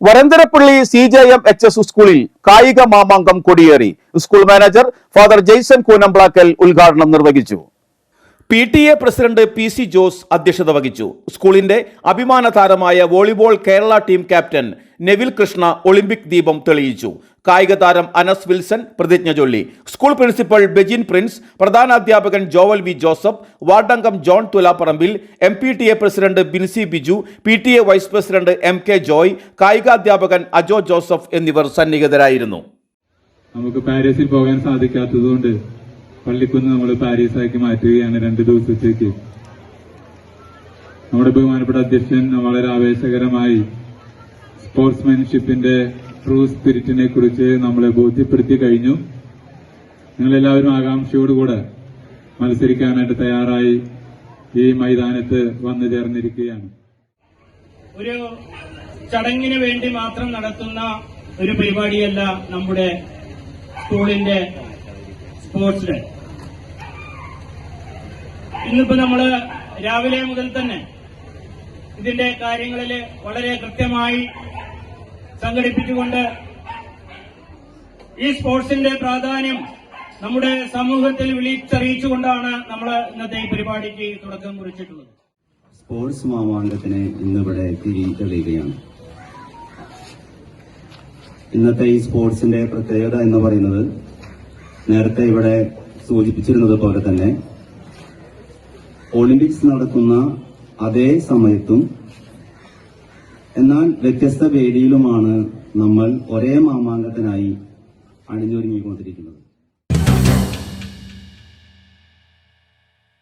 Varantharappilly C J M H S സ്കൂളിൽ കായിക മാമാങ്കം കൊടിയേറി. School manager Father Jaison Koonamplackal ഉദ്ഘാടനം നിർവഹിച്ചു. P T A president P C Jose അധ്യക്ഷത വഹിച്ചു. സ്കൂളിന്റെ അഭിമാന താരമായ volleyball Kerala team captain Nevil Krishna Olympic ദീപം തെളിയിച്ചു. കായിക താരം അനസ് വിൽസൺ പ്രതിജ്ഞ ചൊല്ലി. സ്കൂൾ പ്രിൻസിപ്പൽ ബെജിൻ പ്രിൻസ് പ്രധാനാധ്യാപകൻ Jovel V Joseph വാർഡംഗം John Thulapparambil M P T A president Binsy Biju P T A vice president M K Joy കായികാധ്യാപകൻ Ajo Joseph എന്നിവർ സന്നിഹിതരായിരുന്നു. നമുക്ക് പാരീസിൽ പോകാൻ സാധിക്കാത്തതുകൊണ്ട് പള്ളിക്കുന്ന് നമ്മൾ പാരീസാക്കി മാറ്റുകയാണ് രണ്ട് ദിവസത്തേക്ക്. നമ്മുടെ ബഹുമാനപ്പെട്ട അധ്യക്ഷൻ വളരെ ആവേശകരമായി സ്പോർട്സ്മാൻഷിപ്പിന്റെ ട്രൂ സ്പിരിറ്റിനെ കുറിച്ച് നമ്മളെ ബോധ്യപ്പെടുത്തി കഴിഞ്ഞു. നിങ്ങളെല്ലാവരും ആകാംക്ഷയോടുകൂടെ മത്സരിക്കാനായിട്ട് തയ്യാറായി ഈ മൈതാനത്ത് വന്നു ചേർന്നിരിക്കുകയാണ്. ഒരു ചടങ്ങിന് വേണ്ടി മാത്രം നടത്തുന്ന ഒരു പരിപാടിയല്ല നമ്മുടെ സ്കൂളിന്റെ സ്പോർട്സ് ഡേ. ഇന്നിപ്പോ നമ്മൾ രാവിലെ മുതൽ തന്നെ ഇതിന്റെ കാര്യങ്ങളിൽ വളരെ കൃത്യമായി സംഘടിപ്പിച്ചുകൊണ്ട് ഈ സ്പോർട്സിന്റെ പ്രാധാന്യം നമ്മുടെ സമൂഹത്തിൽ വിളിച്ചറിയിച്ചുകൊണ്ടാണ് നമ്മൾ ഇന്നത്തെ ഈ പരിപാടിക്ക് തുടക്കം കുറിച്ചിട്ടുള്ളത്. സ്പോർട്സ് മാമാങ്കത്തിന് ഇന്നിവിടെ തിരി തെളിയുകയാണ് ഇന്നത്തെ ഈ സ്പോർട്സിന്റെ പ്രത്യേകത എന്ന് പറയുന്നത് നേരത്തെ ഇവിടെ സൂചിപ്പിച്ചിരുന്നത് പോലെ തന്നെ ഒളിമ്പിക്സ് നടക്കുന്ന അതേ സമയത്തും എന്നാൽ വ്യത്യസ്ത വേദിയിലുമാണ് നമ്മൾ ഒരേ മാമാങ്കത്തിനായി അണിഞ്ഞൊരുങ്ങിക്കൊണ്ടിരിക്കുന്നത്.